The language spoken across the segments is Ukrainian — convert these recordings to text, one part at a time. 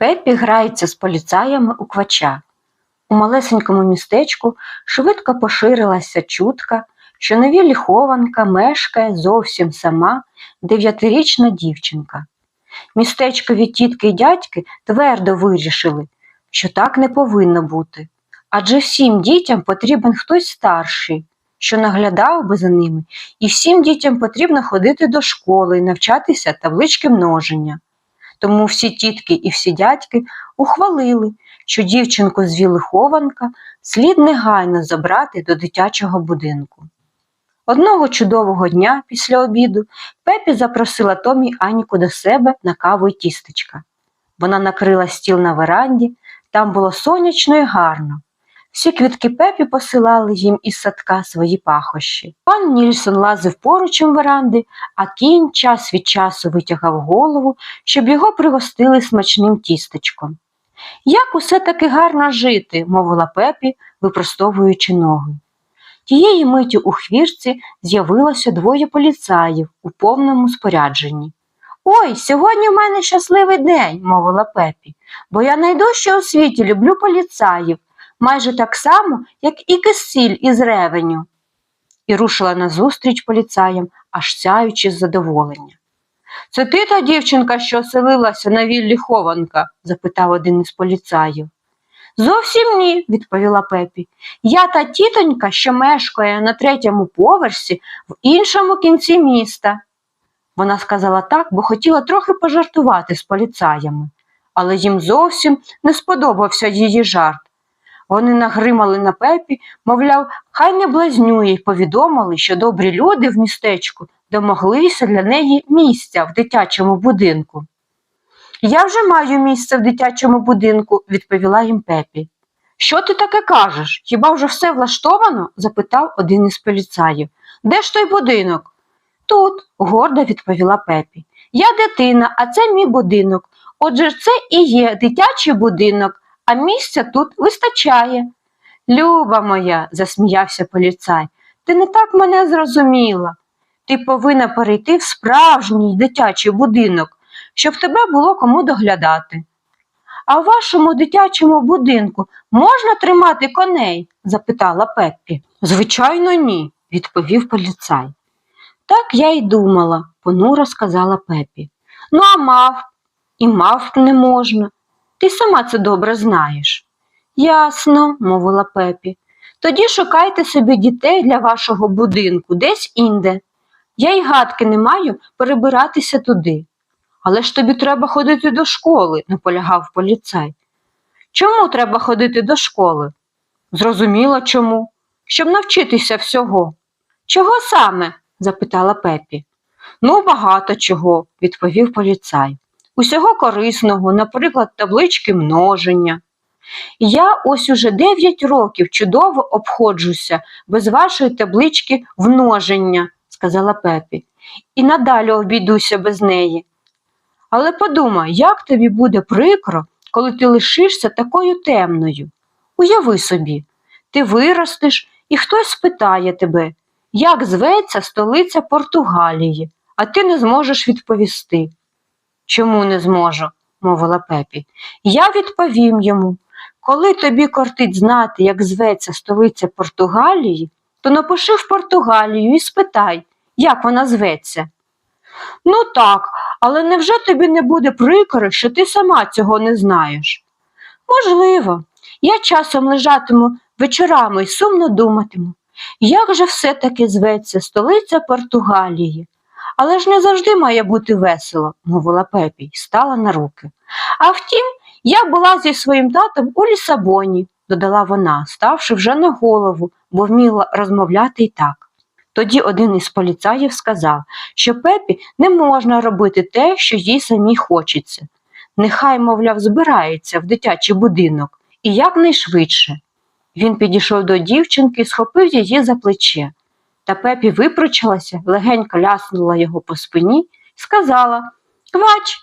Пеппі грається з поліцаями у квача. У малесенькому містечку швидко поширилася чутка, що на віллі хованка мешкає зовсім сама дев'ятирічна дівчинка. Містечкові тітки й дядьки твердо вирішили, що так не повинно бути. Адже всім дітям потрібен хтось старший, що наглядав би за ними, і всім дітям потрібно ходити до школи і навчатися таблички множення. Тому всі тітки і всі дядьки ухвалили, що дівчинку з Вілихованка слід негайно забрати до дитячого будинку. Одного чудового дня після обіду Пепі запросила Томі Аніку до себе на каву й тістечка. Вона накрила стіл на веранді, там було сонячно і гарно. Всі квітки Пепі посилали їм із садка свої пахощі. Пан Нільсон лазив поручем веранди, а кінь час від часу витягав голову, щоб його пригостили смачним тістечком. Як усе таки гарно жити, мовила Пепі, випростовуючи ноги. Тієї миті у хвірці з'явилося двоє поліцаїв у повному спорядженні. Ой, сьогодні в мене щасливий день, мовила Пепі, бо я найдужче у світі люблю поліцаїв, майже так само, як і кисіль із ревеню. І рушила назустріч поліцаям, аж сяючи з задоволення. Це ти та дівчинка, що оселилася на віллі хованка? запитав один із поліцаїв. Зовсім ні, відповіла Пепі. Я та тітонька, що мешкає на третьому поверсі в іншому кінці міста. Вона сказала так, бо хотіла трохи пожартувати з поліцаями, але їм зовсім не сподобався її жарт. Вони нагримали на пепі, мовляв, хай не блазнює, й повідомили, що добрі люди в містечку домоглися для неї місця в дитячому будинку. Я вже маю місце в дитячому будинку, відповіла їм пепі. Що ти таке кажеш? Хіба вже все влаштовано? запитав один із поліцаїв. Де ж той будинок? Тут, гордо відповіла пепі. Я дитина, а це мій будинок. Отже, це і є дитячий будинок, а місця тут вистачає. Люба моя, засміявся поліцай, ти не так мене зрозуміла. Ти повинна перейти в справжній дитячий будинок, щоб тебе було кому доглядати. А в вашому дитячому будинку можна тримати коней? запитала Пеппі. Звичайно, ні, відповів поліцай. Так я й думала, понуро сказала Пепі. Ну, а мавп? І мавп не можна. Ти сама це добре знаєш. Ясно, мовила Пепі. Тоді шукайте собі дітей для вашого будинку, десь інде. Я й гадки не маю перебиратися туди. Але ж тобі треба ходити до школи, наполягав поліцай. Чому треба ходити до школи? Зрозуміло чому. Щоб навчитися всього. Чого саме? запитала Пепі. Ну, багато чого, відповів поліцай. Усього корисного, наприклад, таблички множення. Я ось уже дев'ять років чудово обходжуся без вашої таблички множення, сказала Пепі, і надалі обійдуся без неї. Але подумай, як тобі буде прикро, коли ти лишишся такою темною. Уяви собі, ти виростеш, і хтось спитає тебе, як зветься столиця Португалії, а ти не зможеш відповісти. Чому не зможу? мовила Пепі. Я відповім йому. Коли тобі кортить знати, як зветься столиця Португалії, то напиши в Португалію і спитай, як вона зветься. Ну так, але невже тобі не буде прикро, що ти сама цього не знаєш? Можливо, я часом лежатиму вечорами і сумно думатиму, як же все-таки зветься столиця Португалії. Але ж не завжди має бути весело, мовила Пепі й стала на руки. А втім, я була зі своїм татом у Лісабоні, додала вона, ставши вже на голову, бо вміла розмовляти й так. Тоді один із поліцаїв сказав, що Пепі не можна робити те, що їй самій хочеться. Нехай, мовляв, збирається в дитячий будинок і якнайшвидше. Він підійшов до дівчинки і схопив її за плече. Та Пепі випручилася, легенько ляснула його по спині сказала Квач.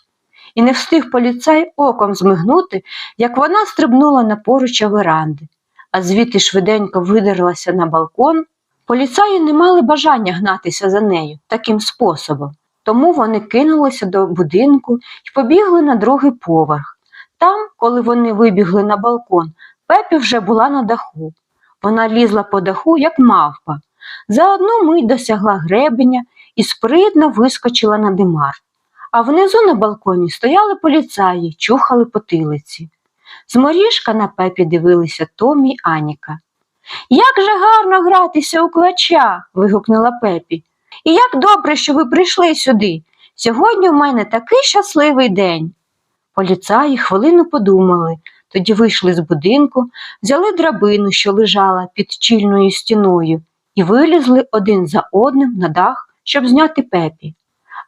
І не встиг поліцай оком змигнути, як вона стрибнула на поруча веранди, а звідти швиденько видерлася на балкон. Поліцаї не мали бажання гнатися за нею таким способом, тому вони кинулися до будинку і побігли на другий поверх. Там, коли вони вибігли на балкон, Пепі вже була на даху. Вона лізла по даху, як мавпа. За одну мить досягла гребеня і спритно вискочила на димар. А внизу на балконі стояли поліцаї, чухали потилиці. З моріжка на пепі дивилися Томі й Аніка. Як же гарно гратися у квача. вигукнула пепі. І як добре, що ви прийшли сюди. Сьогодні в мене такий щасливий день. Поліцаї хвилину подумали, тоді вийшли з будинку, взяли драбину, що лежала під чільною стіною, і вилізли один за одним на дах, щоб зняти пепі.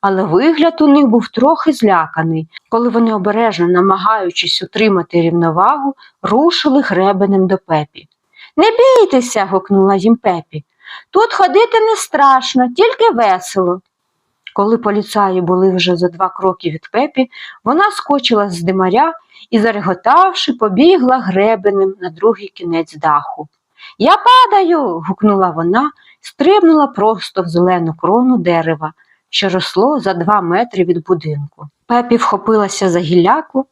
Але вигляд у них був трохи зляканий, коли вони обережно, намагаючись утримати рівновагу, рушили гребенем до пепі. Не бійтеся, гукнула їм пепі. Тут ходити не страшно, тільки весело. Коли поліцаї були вже за два кроки від пепі, вона скочила з димаря і, зареготавши, побігла гребенем на другий кінець даху. Я падаю. гукнула вона, стрибнула просто в зелену крону дерева, що росло за два метри від будинку. Пепі вхопилася за гілляку,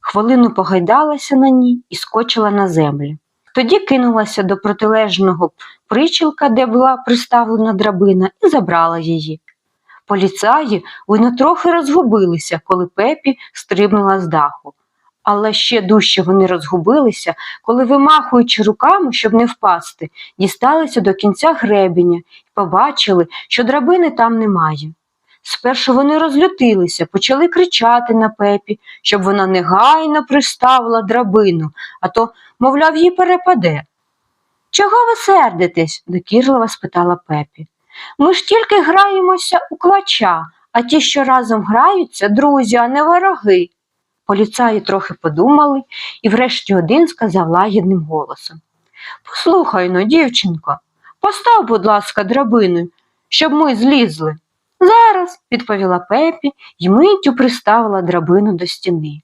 хвилину погайдалася на ній і скочила на землю. Тоді кинулася до протилежного причілка, де була приставлена драбина, і забрала її. Поліцаї видно трохи розгубилися, коли пепі стрибнула з даху. Але ще дужче вони розгубилися, коли, вимахуючи руками, щоб не впасти, дісталися до кінця гребеня і побачили, що драбини там немає. Спершу вони розлютилися, почали кричати на пепі, щоб вона негайно приставила драбину, а то, мовляв, їй перепаде. Чого ви сердитесь? докірливо спитала пепі. Ми ж тільки граємося у квача, а ті, що разом граються, друзі, а не вороги. Поліцаї трохи подумали і врешті один сказав лагідним голосом Послухай ну, дівчинко, постав, будь ласка, драбину, щоб ми злізли. Зараз, відповіла Пепі і миттю приставила драбину до стіни.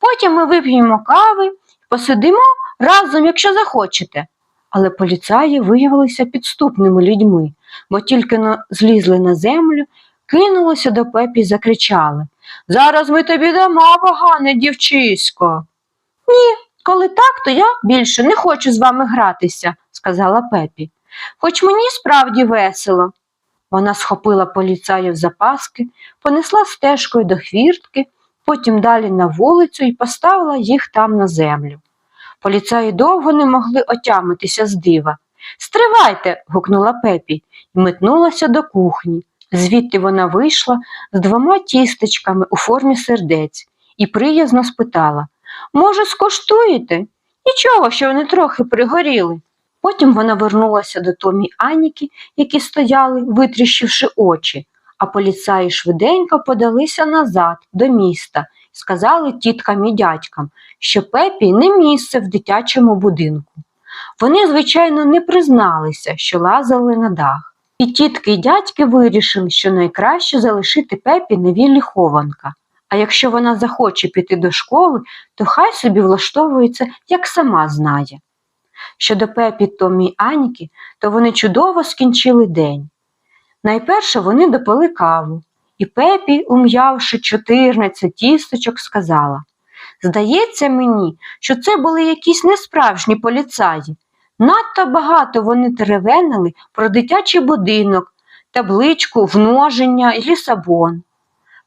Потім ми вип'ємо кави і посидимо разом, якщо захочете. Але поліцаї виявилися підступними людьми, бо тільки злізли на землю, кинулися до Пепі і закричали Зараз ми тобі дамо погане дівчисько. Ні, коли так, то я більше не хочу з вами гратися, сказала Пепі. Хоч мені справді весело. Вона схопила поліцаїв за паски, понесла стежкою до хвіртки, потім далі на вулицю і поставила їх там на землю. Поліцаї довго не могли отямитися з дива. Стривайте. гукнула Пепі і метнулася до кухні. Звідти вона вийшла з двома тістечками у формі сердець і приязно спитала Може, скоштуєте? Нічого, що вони трохи пригоріли. Потім вона вернулася до Томі Аніки, які стояли, витріщивши очі, а поліцаї швиденько подалися назад до міста сказали тіткам і дядькам, що Пепі не місце в дитячому будинку. Вони, звичайно, не призналися, що лазали на дах. І тітки й дядьки вирішили, що найкраще залишити Пепі на віллі хованка. А якщо вона захоче піти до школи, то хай собі влаштовується, як сама знає. Щодо Пепі, Томі й Аніки, то вони чудово скінчили день. Найперше вони допили каву, і Пепі, ум'явши 14 тісточок, сказала Здається мені, що це були якісь несправжні поліцаї. Надто багато вони теревенили про дитячий будинок, табличку, вноження і лісабон.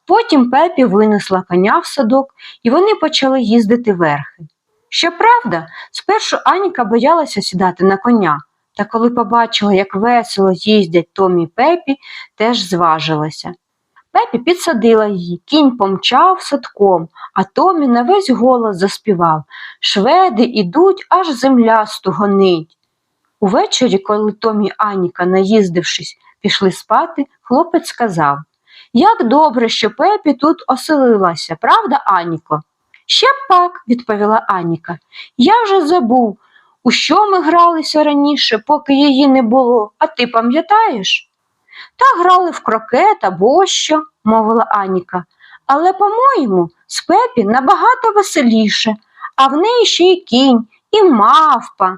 Потім Пепі винесла коня в садок, і вони почали їздити верхи. Щоправда, спершу Аніка боялася сідати на коня, та коли побачила, як весело їздять Томі й Пепі, теж зважилася. Пепі підсадила її, кінь помчав садком, а Томі на весь голос заспівав Шведи ідуть, аж земля стугонить. Увечері, коли Томі й Аніка, наїздившись, пішли спати, хлопець сказав Як добре, що Пепі тут оселилася, правда, Аніко? Ще пак, відповіла Аніка. Я вже забув, у що ми гралися раніше, поки її не було, а ти пам'ятаєш? Та грали в крокет або що, мовила Аніка. Але, по-моєму, з Пепі набагато веселіше, а в неї ще й кінь, і мавпа.